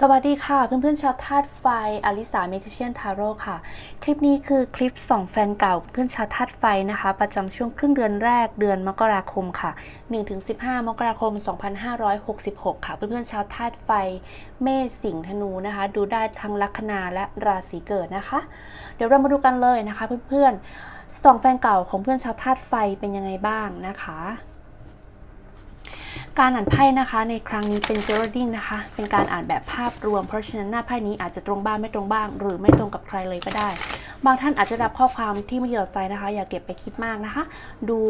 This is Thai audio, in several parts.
สวัสดีค่ะ เพื่อนๆชาวธาตุไฟอลิสาเมทิเชียนทาโร่ค่ะ คลิปนี้คือคลิปสองแฟนเก่าเพื่อนชาวธาตุไฟนะคะ ประจำช่วงครึ่งเดือนแรกเดือนมกราคมค่ะ 1-15 มกราคม 2566 ค่ะ เพื่อนๆชาวธาตุไฟเมษสิงห์ธนูนะคะ ดูได้ทั้งลัคนาและราศีเกิดนะคะ เดี๋ยวเรามาดูกันเลยนะคะ เพื่อนๆส่องแฟนเก่าของเพื่อนชาวธาตุไฟเป็นยังไงบ้างนะคะ การอ่านไพ่นะคะ ในครั้งนี้เป็น j e r a l d i n g นะคะ เป็นการอ่านแบบภาพรวม เพราะฉะนั้นหน้าไพ่นี้อาจจะตรงบ้างไม่ตรงบ้าง หรือไม่ตรงกับใครเลยก็ได้ บางท่านอาจจะรับข้อความที่ไม่ดีต่อใจนะคะ อย่าเก็บไปคิดมากนะคะ ดู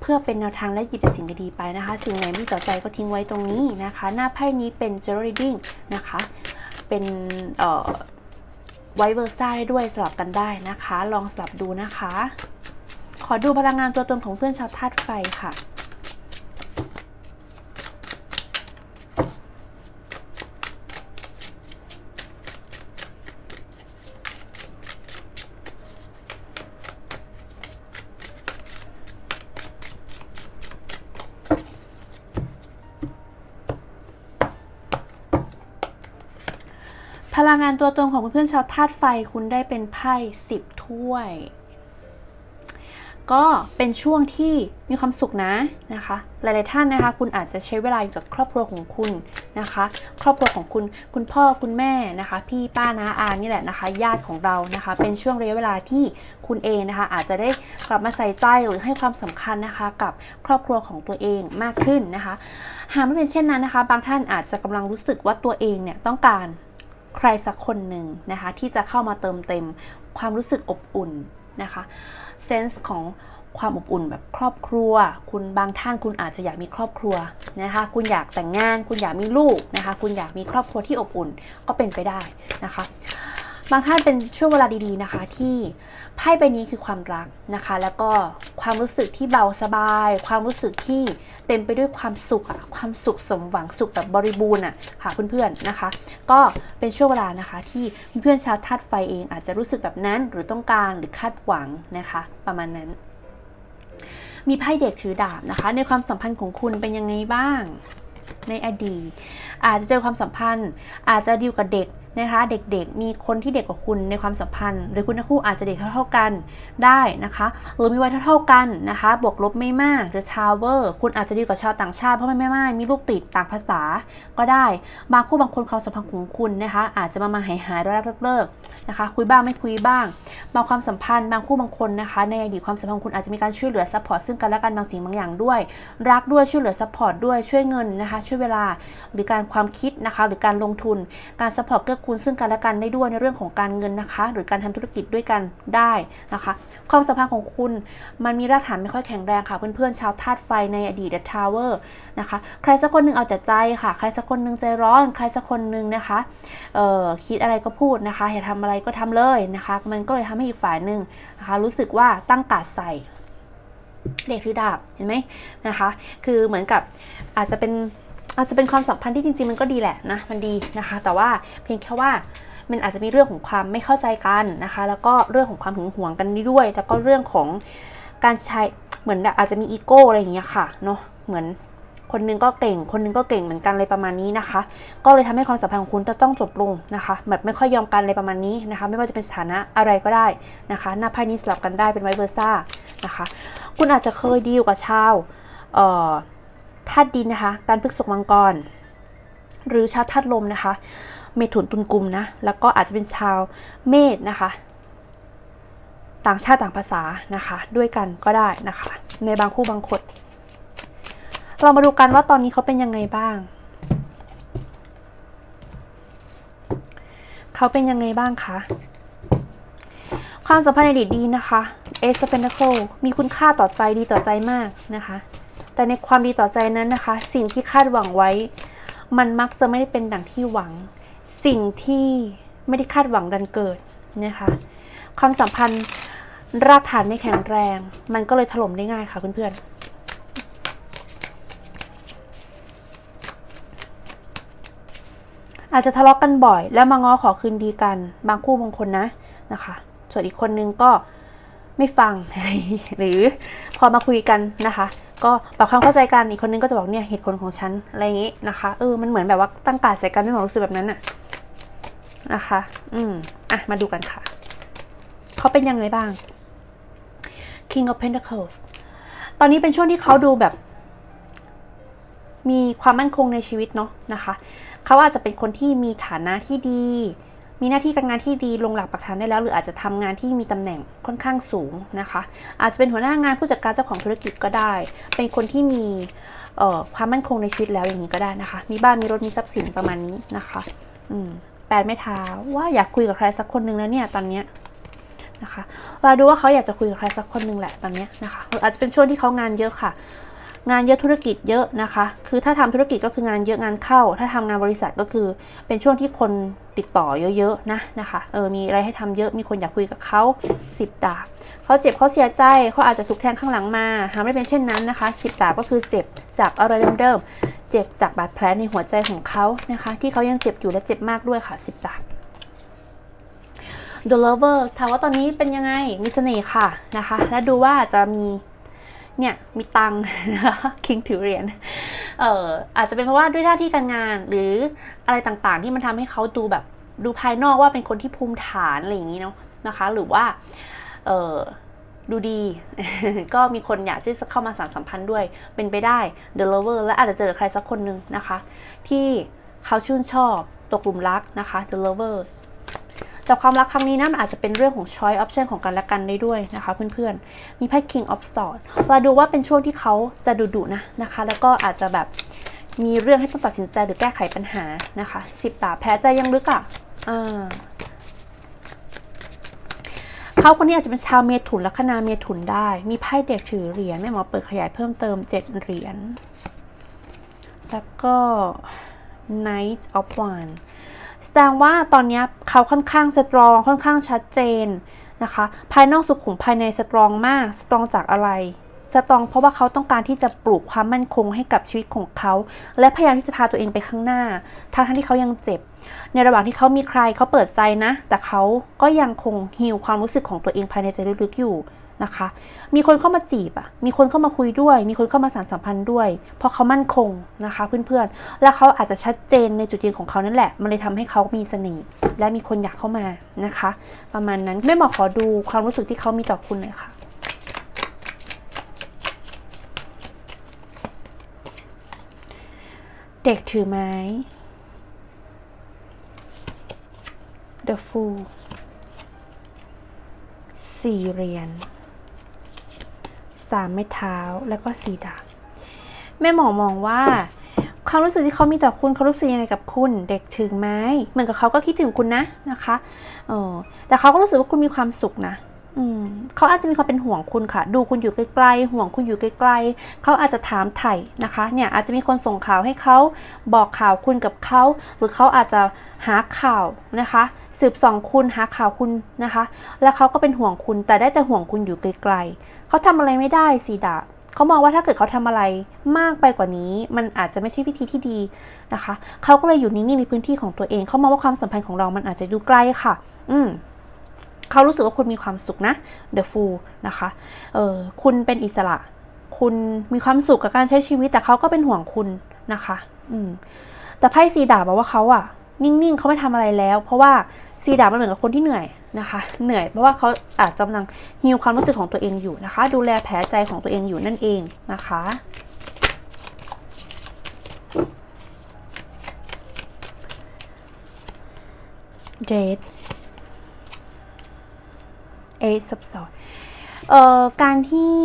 เพื่อเป็นแนวทางและหยิบแต่สิ่งดีๆไปนะคะ สิ่งไหนไม่ดีต่อใจก็ทิ้งไว้ตรงนี้นะคะ หน้าไพ่นี้เป็น j e r a l d i n g นะคะ เป็นเอ่อไวเวอร์ซ่าได้ด้วยสลับกันได้นะคะ ลองสลับดูนะคะ ขอดูพลังงานตัวตนของเพื่อนชาวธาตุไฟค่ะ พลังงานตัวตนของเพื่อนๆชาวธาตุไฟคุณได้เป็นไพ่สิบถ้วย ก็เป็นช่วงที่มีความสุขนะนะคะ หลายๆท่านนะคะ คุณอาจจะใช้เวลาอยู่กับครอบครัวของคุณนะคะ ครอบครัวของคุณคุณพ่อคุณแม่นะคะ พี่ป้าน้าอานี่แหละนะคะ ญาติของเรานะคะ เป็นช่วงระยะเวลาที่คุณเองนะคะ อาจจะได้กลับมาใส่ใจหรือให้ความสำคัญนะคะ กับครอบครัวของตัวเองมากขึ้นนะคะ หากไม่เป็นเช่นนั้นนะคะ บางท่านอาจจะกำลังรู้สึกว่าตัวเองเนี่ยต้องการ ใครสักคนหนึ่งนะคะที่จะเข้ามาเติมเต็มความรู้สึกอบอุ่นนะคะเซนส์ของความอบอุ่นแบบครอบครัว คุณบางท่านคุณอาจจะอยากมีครอบครัวนะคะ คุณอยากแต่งงาน คุณอยากมีลูกนะคะ คุณอยากมีครอบครัวที่อบอุ่นก็เป็นไปได้นะคะ บางท่านเป็นช่วงเวลาดีๆนะคะที่ ไพ่ใบนี้คือความรักนะคะ แล้วก็ความรู้สึกที่เบาสบาย ความรู้สึกที่เต็มไปด้วยความสุขอะความสุขสมหวังสุขแบบบริบูรณ์อะค่ะเพื่อนๆนะคะ ก็เป็นช่วงเวลานะคะ ที่เพื่อนๆชาวธาตุไฟเองอาจจะรู้สึกแบบนั้นหรือต้องการหรือคาดหวังนะคะ ประมาณนั้น มีไพ่เด็กถือดาบนะคะ ในความสัมพันธ์ของคุณเป็นยังไงบ้างในอดีต อาจจะเจอความสัมพันธ์ อาจจะดีลกับเด็ก นะคะเด็กๆ มีคนที่เด็กกว่าคุณในความสัมพันธ์ หรือคุณทั้งคู่อาจจะเด็กเท่าๆกันได้นะคะหรือมีวัยเท่าๆกันนะคะบวกลบไม่มากหรือชาวเวอร์คุณอาจจะดีกว่าชาวต่างชาติเพราะไม่ไม่ไม่มีลูกติดต่างภาษาก็ได้ บางคู่บางคนความสัมพันธ์ของคุณนะคะอาจจะมามาหายหายๆเลิกเลิกๆนะคะคุยบ้างไม่คุยบ้าง บางความสัมพันธ์บางคู่บางคนนะคะ ในอดีตความสัมพันธ์คุณอาจจะมีการช่วยเหลือซัพพอร์ตซึ่งกันและกันบางสิ่งบางอย่างด้วย รักด้วยช่วยเหลือซัพพอร์ตด้วยช่วยเงินนะคะ ช่วยเวลาหรือการความคิดนะคะ หรือการลงทุน การซัพพอร์ตเกื้อกูลซึ่งกันและกันได้ด้วยในเรื่องของการเงินนะคะ หรือการทำธุรกิจด้วยกันได้นะคะ ความสัมพันธ์ของคุณมันมีรากฐานไม่ค่อยแข็งแรงค่ะเพื่อนๆชาวธาตุไฟในอดีตเดอะทาวเวอร์นะคะใครสักคนหนึ่งเอาแต่ใจค่ะ ใครสักคนหนึ่งใจร้อน ใครสักคนหนึ่งนะคะเอ่อคิดอะไรก็พูดนะคะอยากทำอะไรก็ทำเลยนะคะ มันก็เลยทำให้อีกฝ่ายหนึ่งนะคะรู้สึกว่าตั้งกาดใส่เด็กถือดาบเห็นไหมนะคะ คือเหมือนกับอาจจะเป็นอาจจะเป็นความสัมพันธ์ที่จริงๆ มันก็ดีแหละนะมันดีนะคะ แต่ว่าเพียงแค่ว่ามันอาจจะมีเรื่องของความไม่เข้าใจกันนะคะ แล้วก็เรื่องของความหึงหวงกันด้วย แล้วก็เรื่องของการใช้เหมือนอาจจะมีอีโก้อะไรอย่างเงี้ยค่ะเนาะเหมือน คนหนึงก็เก่ง คนหนึงก็เก่งเหมือนกันอะไรประมาณนี้นะคะ ก็เลยทำให้ความสัมพันธ์ของคุณจะต้องจบลงนะคะ แบบไม่ค่อยยอมกันอะไรประมาณนี้นะคะ ไม่ว่าจะเป็นสถานะอะไรก็ได้นะคะ หน้าไพ่นี้สลับกันได้เป็นไวเวอร์ซ่านะคะ คุณอาจจะเคยดีลกับชาวเอ่อธาตุดินนะคะ การพฤกษกมังกร หรือชาวธาตุลมนะคะ เมถุนตุลกุมนะ แล้วก็อาจจะเป็นชาวเมษนะคะต่างชาติต่างภาษานะคะ ด้วยกันก็ได้นะคะ ในบางคู่บางคน เรามาดูกันว่าตอนนี้เขาเป็นยังไงบ้าง เขาเป็นยังไงบ้างคะ ความสัมพันธ์ในอดีตดีนะคะเอสเปนเ c ลมีคุณค่าต่อใจดีต่อใจมากนะคะ แต่ในความดีต่อใจนั้นนะคะ สิ่งที่คาดหวังไว้ มันมักจะไม่ได้เป็นดังที่หวัง สิ่งที่ไม่ได้คาดหวังดันเกิดนะคะ ความสัมพันธ์รากฐานไม่แข็งแรง มันก็เลยถล่มได้ง่ายค่ะเพื่อนๆ อาจจะทะเลาะกกันบ่อย แล้วมาง้อขอคืนดีกัน บางคู่บางคนนะนะคะ ส่วนอีกคนนึงก็ไม่ฟัง หรือพอมาคุยกันนะคะ ก็ปรับความเข้าใจกันอีกคนนึงก็จะบอกเนี่ยเหตุผลของฉันอะไรอย่างงี้นะคะเออมันเหมือนแบบว่าตั้งการดใส่กันไม่หมรู้สึกแบบนั้นอะนะคะ อืมอะมาดูกันค่ะเขาเป็นยังไงบ้าง King of Pentacles ตอนนี้เป็นช่วงที่เขาดูแบบ มีความมั่นคงในชีวิตเนาะนะคะ เขาอาจจะเป็นคนที่มีฐานะที่ดี มีหน้าที่การงานที่ดีลงหลักปักฐานได้แล้ว หรืออาจจะทำงานที่มีตำแหน่งค่อนข้างสูงนะคะ อาจจะเป็นหัวหน้างานผู้จัดการเจ้าของธุรกิจก็ได้ เป็นคนที่มีความมั่นคงในชีวิตแล้วอย่างนี้ก็ได้นะคะ มีบ้านมีรถมีทรัพย์สินประมาณนี้นะคะอืมแปดไม่เท้าว่าอยากคุยกับใครสักคนหนึ่งแล้วเนี่ยตอนเนี้ยนะคะเราดูว่าเขาอยากจะคุยกับใครสักคนหนึ่งแหละตอนเนี้ยนะคะอาจจะเป็นช่วงที่เขางานเยอะค่ะ งานเยอะธุรกิจเยอะนะคะ คือถ้าทำธุรกิจก็คืองานเยอะงานเข้า ถ้าทำงานบริษัทก็คือเป็นช่วงที่คนติดต่อเยอะๆนะนะคะเออมีอะไรให้ทำเยอะมีคนอยากคุยกับเขาสิบดาบเขาเจ็บเขาเสียใจเขาอาจจะถูกแทงข้างหลังมาหากไม่เป็นเช่นนั้นนะคะสิบดาบก็คือเจ็บจากอะไรเดิมๆเจ็บจากบาดแผลในหัวใจของเขานะคะ ที่เขายังเจ็บอยู่และเจ็บมากด้วยค่ะสิบดาบ The Lover ถามว่าตอนนี้เป็นยังไงมีเสน่ห์ค่ะนะคะ และดูว่าจะมี เนี่ยมีตังคิงถือเหรียญเอ่ออาจจะเป็นเพราะว่าด้วยหน้าที่การงานหรืออะไรต่างๆ ที่มันทำให้เขาดูแบบดูภายนอกว่าเป็นคนที่ภูมิฐานอะไรอย่างนี้เนาะนะคะ หรือว่าเอ่อดูดี ก็มีคนอยากที่จะเข้ามาสานสัมพันธ์ด้วยเป็นไปได้ The Lover และอาจจะเจอใครสักคนหนึ่งนะคะ ที่เขาชื่นชอบตกหลุมรักนะคะ The Lovers แต่ความรักครั้งนี้นะมันอาจจะเป็นเรื่องของ choice option ของกันและกันได้ด้วยนะคะ เพื่อนๆ มีไพ่ King of Swords เราดูว่าเป็นช่วงที่เขาจะดุดุๆนะนะคะ แล้วก็อาจจะแบบมีเรื่องให้ต้องตัดสินใจหรือแก้ไขปัญหานะคะสิบตาแพ้ใจยังลึกอะอ่าเขาคนนี้อาจจะเป็นชาวเมถุนลัคนาเมถุนได้ มีไพ่เด็กถือเหรียญแม่หมอเปิดขยายเพิ่มเติมเจ็ดเหรียญแล้วก็ Knight of Wands แสดงว่าตอนนี้เขาค่อนข้างสตรองค่อนข้างชัดเจนนะคะ ภายนอกสุขุมภายในสตรองมากสตรองจากอะไรสตรองเพราะว่าเขาต้องการที่จะปลูกความมั่นคงให้กับชีวิตของเขา และพยายามที่จะพาตัวเองไปข้างหน้าทั้งที่เขายังเจ็บ ในระหว่างที่เขามีใครเขาเปิดใจนะ แต่เขาก็ยังคงฮิวความรู้สึกของตัวเองภายในใจลึกๆอยู่ นะคะ มีคนเข้ามาจีบอะ มีคนเข้ามาคุยด้วย มีคนเข้ามาสานสัมพันธ์ด้วย เพราะเขามั่นคงนะคะ เพื่อนๆ และเขาอาจจะชัดเจนในจุดยืนของเขานั่นแหละ มันเลยทำให้เขามีเสน่ห์ และมีคนอยากเข้ามานะคะ ประมาณนั้นไม่หมอขอดูความรู้สึกที่เขามีต่อคุณหน่อยค่ะเด็กถือไม้ The Fool สี่เหรียญ สามไม้เท้าแล้วก็สี่ดาบแม่หมอมองว่าความรู้สึกที่เขามีต่อคุณเขารู้สึกยังไงกับคุณ เด็กถึงไหมเหมือนกับเขาก็คิดถึงคุณนะนะคะเออแต่เขาก็รู้สึกว่าคุณมีความสุขนะอืมเขาอาจจะมีความเป็นห่วงคุณค่ะ ดูคุณอยู่ไกลๆห่วงคุณอยู่ไกลๆเขาอาจจะถามไถ่นะคะ เนี่ยอาจจะมีคนส่งข่าวให้เขาบอกข่าวคุณกับเขาหรือเขาอาจจะหาข่าวนะคะ สืบสองคุณหาข่าวคุณนะคะ แล้วเขาก็เป็นห่วงคุณแต่ได้แต่ห่วงคุณอยู่ไกลๆเขาทำอะไรไม่ได้สีดาบเขามองว่าถ้าเกิดเขาทำอะไรมากไปกว่านี้ มันอาจจะไม่ใช่วิธีที่ดีนะคะเขาก็เลยอยู่นิ่งๆในพื้นที่ของตัวเองเขามองว่าความสัมพันธ์ของเรามันอาจจะดูไกลค่ะ อืมเขารู้สึกว่าคุณมีความสุขนะ The Fool นะคะเออคุณเป็นอิสระ คุณมีความสุขกับการใช้ชีวิต แต่เขาก็เป็นห่วงคุณนะคะ อืมแต่ไพ่ซีดาบบอกว่าเขาอะ นิ่งๆเขาไม่ทำอะไรแล้ว เพราะว่าซีดาบมันเหมือนกับคนที่เหนื่อยนะคะ เหนื่อยเพราะว่าเขาอาจจะกำลังฮิวความรู้สึกของตัวเองอยู่นะคะ ดูแลแผลใจของตัวเองอยู่นั่นเองนะคะเจดเอซับซอเอ่อการที่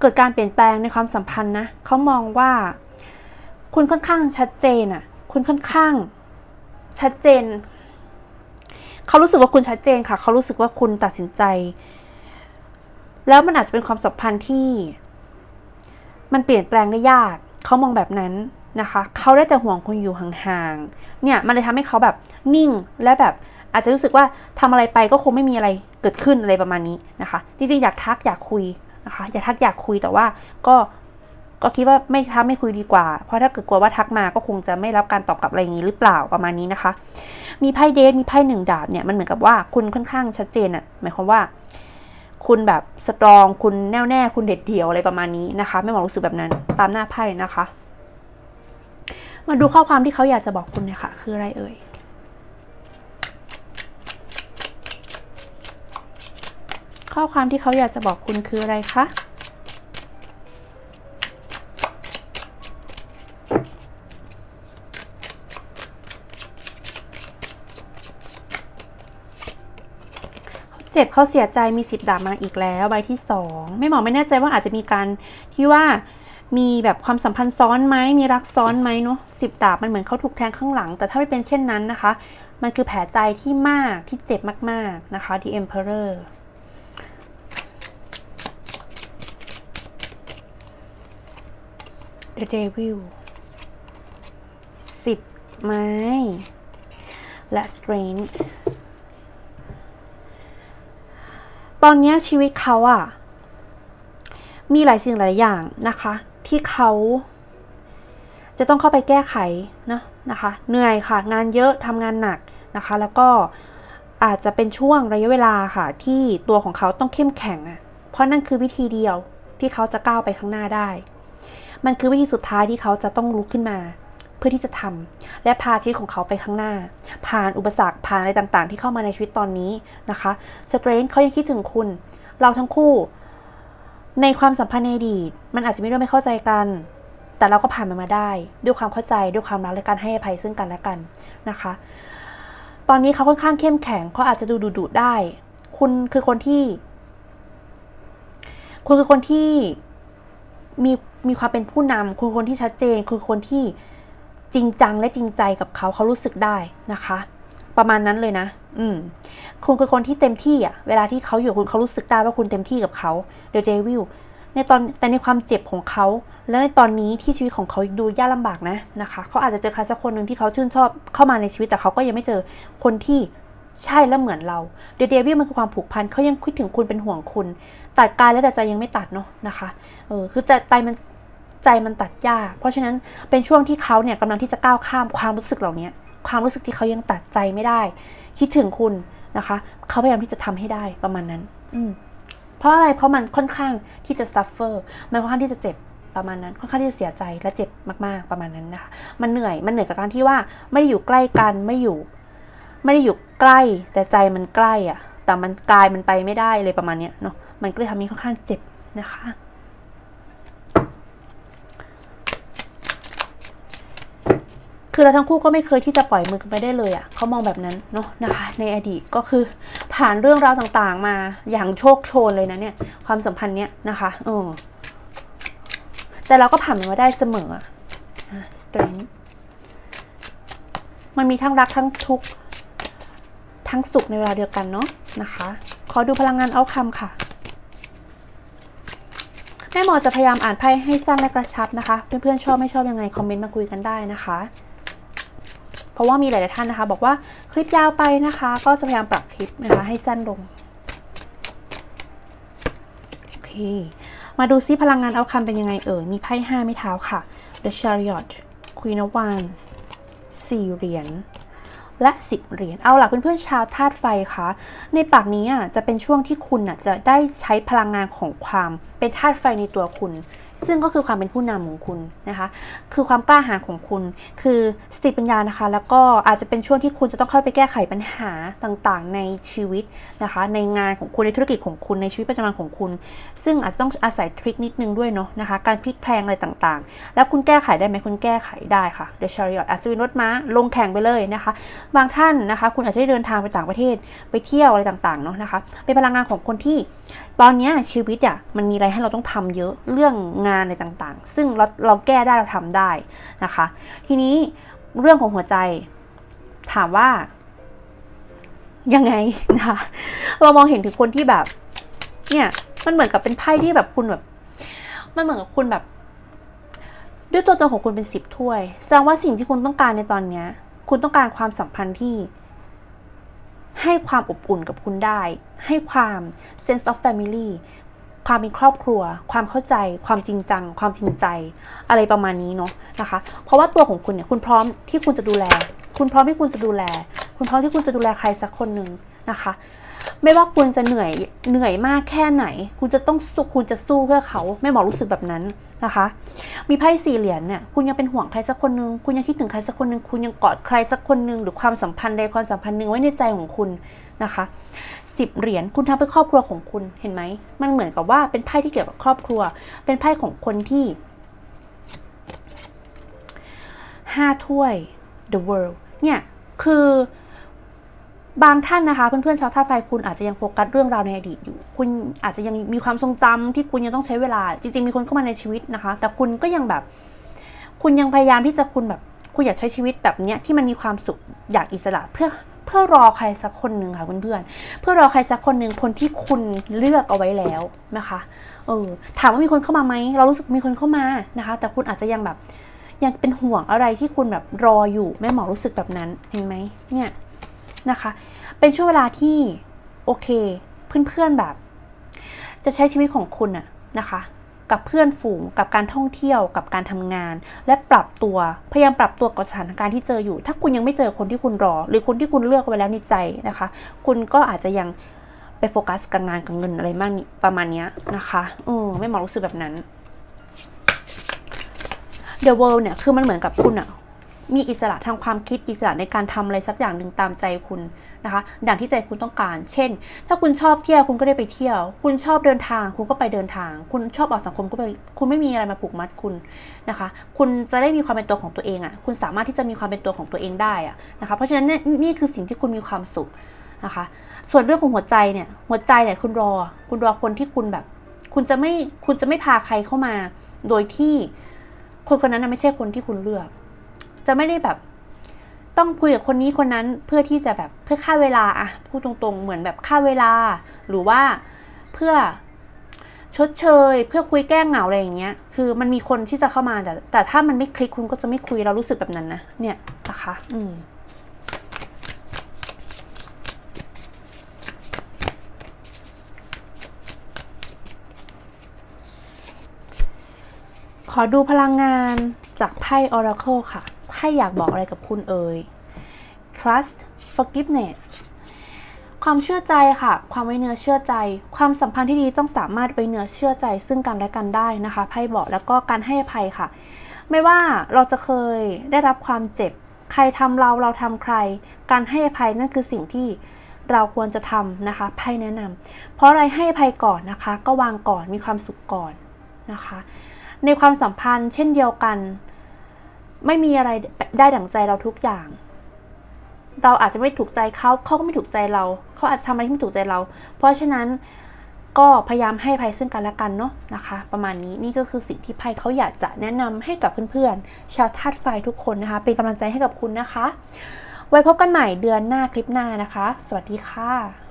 เกิดการเปลี่ยนแปลงในความสัมพันธ์นะเขามองว่า คุณค่อนข้างชัดเจนอะ่ะคุณค่อนข้าง ชัดเจน เขารู้สึกว่าคุณชัดเจนค่ะ เขารู้สึกว่าคุณตัดสินใจ แล้วมันอาจจะเป็นความสัมพันธ์ที่ มันเปลี่ยนแปลงได้ยาก เขามองแบบนั้นนะคะ เขาได้แต่ห่วงคุณอยู่ห่างๆ เนี่ย มันเลยทำให้เขาแบบนิ่งและแบบอาจจะรู้สึกว่าทำอะไรไปก็คงไม่มีอะไรเกิดขึ้นอะไรประมาณนี้นะคะ จริงๆ อยากทักอยากคุยนะคะ อยากทักอยากคุยแต่ว่าก็ ก็คิดว่าไม่ทักไม่คุยดีกว่า เพราะถ้าเกิดกลัวว่าทักมาก็คงจะไม่รับการตอบกลับอะไรอย่างนี้หรือเปล่าประมาณนี้นะคะ มีไพ่เดทมีไพ่หนึ่งดาบเนี่ยมันเหมือนกับว่าคุณค่อนข้างชัดเจนอะหมายความว่า คุณแบบสตรองคุณแน่วแน่คุณเด็ดเดี่ยวอะไรประมาณนี้นะคะไม่หมอรู้สึกแบบนั้นตามหน้าไพ่นะคะ มาดูข้อความที่เขาอยากจะบอกคุณเนะค่ะคืออะไรเอ่ยข้อความที่เขาอยากจะบอกคุณคืออะไรคะ เจ็บเขาเสียใจมีสิบดาบมาอีกแล้วใบที่สองไม่หมอไม่แน่ใจว่าอาจจะมีการที่ว่ามีแบบความสัมพันธ์ซ้อนไหมมีรักซ้อนไหมเนาะสิบดาบมันเหมือนเขาถูกแทงข้างหลัง แต่ถ้าไม่เป็นเช่นนั้นนะคะ มันคือแผลใจที่มากที่เจ็บมากๆนะคะ The Emperor The Devil สิบไม้ และ Strength ตอนนี้ชีวิตเขาอะมีหลายสิ่งหลายอย่างนะคะ ที่เขาจะต้องเข้าไปแก้ไขนะนะคะ เหนื่อยค่ะ งานเยอะทำงานหนักนะคะ แล้วก็อาจจะเป็นช่วงระยะเวลาค่ะ ที่ตัวของเขาต้องเข้มแข็งอะเพราะนั่นคือวิธีเดียวที่เขาจะก้าวไปข้างหน้าได้ มันคือวิธีสุดท้ายที่เขาจะต้องลุกขึ้นมา เพื่อที่จะทำและพาชีวิตของเขาไปข้างหน้า ผ่านอุปสรรคผ่านอะไรต่างๆ ที่เข้ามาในชีวิตตอนนี้นะคะสเตรนท์เขายังคิดถึงคุณ เราทั้งคู่ ในความสัมพันธ์ในอดีตมันอาจจะมีเรื่องไม่เข้าใจกันแต่เราก็ผ่านมันมาได้ ด้วยความเข้าใจด้วยความรักและการให้อภัยซึ่งกันและกันนะคะ ตอนนี้เขาค่อนข้างเข้มแข็งเขาอาจจะดูดุดุได้ คุณคือคนที่ คุณคือคนที่มีมีความเป็นผู้นำคุณคือคนที่ชัดเจนคือคนที่ จริงจังและจริงใจกับเขาเขารู้สึกได้นะคะ ประมาณนั้นเลยนะ อืมคุณคือคนที่เต็มที่อะเวลาที่เขาอยู่กับคุณเขารู้สึกได้ว่าคุณเต็มที่กับเขาเด e เจวิลในตอนแต่ในความเจ็บของเขา และในตอนนี้ที่ชีวิตของเขาดูยากลำบากนะนะคะเขาอาจจะเจอใครสักคนหนึ่งที่เขาชื่นชอบเข้ามาในชีวิตแต่เขาก็ยังไม่เจอคนที่ใช่และเหมือนเราเด e เ e วิลมันคือความผูกพันเขายังคิดถึงคุณเป็นห่วงคุณตัดกายแล้วแต่ใจยังไม่ตัดเนาะนะคะเออคือใจใจมัน ใจมันตัดยากเพราะฉะนั้นเป็นช่วงที่เขาเนี่ยกำลังที่จะก้าวข้ามความรู้สึกเหล่านี้ความรู้สึกที่เขายังตัดใจไม่ได้ คิดถึงคุณนะคะเขาพยายามที่จะทำให้ได้ประมาณนั้น อืมเพราะอะไรเพราะมันค่อนข้างที่จะ suffer มันค่อนข้างที่จะเจ็บประมาณนั้นค่อนข้างที่จะเสียใจและเจ็บมาก ๆประมาณนั้นนะคะมันเหนื่อยมันเหนื่อยกับการที่ว่าไม่ได้อยู่ใกล้กันไม่อยู่ ไม่ได้อยู่ใกล้แต่ใจมันใกล้อะแต่มันกายมันไปไม่ได้เลยประมาณเนี้ยเนาะมันก็เลยทำให้ค่อนข้างเจ็บนะคะ คือเราทั้งคู่ก็ไม่เคยที่จะปล่อยมือกันไปได้เลยอะ่ะเขามองแบบนั้นเนาะนะคะ ในอดีตก็คือผ่านเรื่องราวต่างๆ มาอย่างโชคโชนเลยนะเนี่ยความสัมพันธ์เนี้ยนะคะเออแต่เราก็ผ่านมันมาได้เสมอสเตรนมันมีทั้งรักทั้งทุกข์ทั้งสุขในเวลาเดียวกันเนาะนะคะ ขอดูพลังงานเอาคำค่ะแม่หมอจะพยายามอ่านไพ่ให้สั้นและกระชับนะคะ เพื่อนๆชอบไม่ชอบยังไง คอมเมนต์มาคุยกันได้นะคะ เพราะว่ามีหลาย ๆ ท่านนะคะ บอกว่าคลิปยาวไปนะคะ ก็จะพยายามปรับคลิปนะคะให้สั้นลงโอเคมาดูซิพลังงานเอาคำเป็นยังไงเอ่ยมีไพ่ห้าไม้เท้าค่ะ The Chariot Queen of Wands สี่เหรียญและ 10 เหรียญ เอาล่ะเพื่อนๆชาวธาตุไฟคะในปากนี้อะจะเป็นช่วงที่คุณอะจะได้ใช้พลังงานของความเป็นธาตุไฟในตัวคุณซึ่งก็คือความเป็นผู้นำของคุณนะคะ คือความกล้าหาญของคุณ คือสติปัญญานะคะ แล้วก็อาจจะเป็นช่วงที่คุณจะต้องเข้าไปแก้ไขปัญหาต่างๆ ในชีวิตนะคะ ในงานของคุณในธุรกิจของคุณในชีวิตประจำวันของคุณ ซึ่งอาจจะต้องอาศัยทริคนิดนึงด้วยเนาะนะคะ การพลิกแพลงอะไรต่างๆ แล้วคุณแก้ไขได้ไหมคุณแก้ไขได้ค่ะ The Chariot อาจจะเป็นรถม้าลงแข่งไปเลยนะคะ บางท่านนะคะ คุณอาจจะได้เดินทางไปต่างประเทศไปเที่ยวอะไรต่างๆเนาะนะคะ เป็นพลังงานของคนที่ ตอนนี้ชีวิตอะมันมีอะไรให้เราต้องทำเยอะเรื่องงานอะไรต่างๆ ซึ่งเราเราแก้ได้เราทำได้นะคะ ทีนี้เรื่องของหัวใจถามว่า ยังไงนะคะเรามองเห็นถึงคนที่แบบ เนี่ยมันเหมือนกับเป็นไพ่ที่แบบคุณแบบ มันเหมือนกับคุณแบบ ด้วยตัวตนของคุณเป็นสิบถ้วย แสดงว่าสิ่งที่คุณต้องการในตอนเนี้ย คุณต้องการความสัมพันธ์ที่ ให้ความอบอุ่นกับคุณได้ ให้ความ sense of family ความเป็นครอบครัว ความเข้าใจ ความจริงจัง ความจริงใจ อะไรประมาณนี้เนาะนะคะ เพราะว่าตัวของคุณเนี่ยคุณพร้อมที่คุณจะดูแล คุณพร้อมที่คุณจะดูแล คุณพร้อมที่คุณจะดูแลใครสักคนหนึ่งนะคะ ไม่ว่าคุณจะเหนื่อยเหนื่อยมากแค่ไหน คุณจะต้องสู้คุณจะสู้เพื่อเขาแม่หมอรู้สึกแบบนั้นนะคะ มีไพ่สี่เหรียญเนี่ยคุณยังเป็นห่วงใครสักคนหนึ่งคุณยังคิดถึงใครสักคนหนึ่งคุณยังกอดใครสักคนหนึ่งหรือความสัมพันธ์ใดความสัมพันธ์หนึ่งไว้ในใจของคุณนะคะ สิบเหรียญคุณทำเพื่อครอบครัวของคุณเห็นไหม มันเหมือนกับว่าเป็นไพ่ที่เกี่ยวกับครอบครัว เป็นไพ่ของคนที่ห้าถ้วย the world เนี่ย คือบางท่านนะคะ เพื่อนๆชาวธาตุไฟคุณอาจจะยังโฟกัสเรื่องราวในอดีตอยู่ คุณอาจจะยังมีความทรงจำที่คุณยังต้องใช้เวลา จริงๆ มีคนเข้ามาในชีวิตนะคะ แต่คุณก็ยังแบบ คุณยังพยายามที่จะคุณแบบ คุณอยากใช้ชีวิตแบบเนี้ยที่มันมีความสุข อยากอิสระเพื่อ เพื่อรอใครสักคนหนึ่งค่ะเพื่อนๆเพื่อรอใครสักคนหนึ่งคนที่คุณเลือกเอาไว้แล้วนะคะเออถามว่ามีคนเข้ามาไหมเรารู้สึกมีคนเข้ามานะคะ แต่คุณอาจจะยังแบบยังเป็นห่วงอะไรที่คุณแบบรออยู่แม่หมอรู้สึกแบบนั้นเห็นไหมเนี่ยนะคะ เป็นช่วงเวลาที่โอเคเพื่อนๆแบบ จะใช้ชีวิตของคุณอะนะคะ กับเพื่อนฝูง กับการท่องเที่ยว กับการทำงาน และปรับตัว พยายามปรับตัวกับสถานการณ์ที่เจออยู่ ถ้าคุณยังไม่เจอคนที่คุณรอ หรือคนที่คุณเลือกไว้แล้วในใจนะคะ คุณก็อาจจะยังไปโฟกัสกับงานกับเงินอะไรมากนี่ประมาณนี้นะคะเออไม่หมอรู้สึกแบบนั้น The World เนี่ยคือมันเหมือนกับคุณอะ มีอิสระทางความคิดอิสระในการทำอะไรสักอย่างหนึ่งตามใจคุณนะคะดังที่ใจคุณต้องการ เช่น ถ้าคุณชอบเที่ยวคุณก็ได้ไปเที่ยว คุณชอบเดินทาง คุณก็ไปเดินทาง คุณชอบออกสังคมก็ไปคุณไม่มีอะไรมาผูกมัดคุณนะคะ คุณจะได้มีความเป็นตัวของตัวเองอะคุณสามารถที่จะมีความเป็นตัวของตัวเองได้อะนะคะเพราะฉะนั้นนี่คือสิ่งที่คุณมีความสุขนะคะ ส่วนเรื่องของหัวใจเนี่ยหัวใจเนี่ยคุณรอ คุณรอคนที่คุณแบบ คุณจะไม่คุณจะไม่พาใครเข้ามา โดยที่คนคนนั้นไม่ใช่คนที่คุณเลือก จะไม่ได้แบบต้องคุยกับคนนี้คนนั้นเพื่อที่จะแบบเพื่อฆ่าเวลาอะพูดตรงๆ เหมือนแบบฆ่าเวลา หรือว่าเพื่อชดเชย เพื่อคุยแก้เหงาอะไรอย่างเงี้ย คือมันมีคนที่จะเข้ามาแต่แต่ถ้ามันไม่คลิกคุณก็จะไม่คุยเรารู้สึกแบบนั้นนะเนี่ยนะคะ อืมขอดูพลังงานจากไพ่ Oracle ค่ะ ไพ่อยากบอกอะไรกับคุณเอ่ย trust forgiveness ความเชื่อใจค่ะ ความไว้เนื้อเชื่อใจ ความสัมพันธ์ที่ดีต้องสามารถไว้เนื้อเชื่อใจ ซึ่งกันและกันได้นะคะไพ่บอกแล้วก็การให้อภัยค่ะ ไม่ว่าเราจะเคยได้รับความเจ็บ ใครทำเราเราทำใคร การให้อภัยนั่นคือสิ่งที่เราควรจะทำนะคะไพ่แนะนำเพราะอะไรให้อภัยก่อนนะคะ ก็วางก่อนมีความสุขก่อนนะคะ ในความสัมพันธ์เช่นเดียวกัน ไม่มีอะไรได้ดั่งใจเราทุกอย่าง เราอาจจะไม่ถูกใจเขาเขาก็ไม่ถูกใจเรา เขาอาจจะทำอะไรที่ไม่ถูกใจเรา เพราะฉะนั้นก็พยายามให้ภัยซึ่งกันและกันเนาะนะคะ ประมาณนี้นี่ก็คือสิ่งที่ไพ่เขาอยากจะแนะนำให้กับเพื่อนๆ ชาวธาตุไฟทุกคนนะคะ เป็นกำลังใจให้กับคุณนะคะ ไว้พบกันใหม่เดือนหน้าคลิปหน้านะคะ สวัสดีค่ะ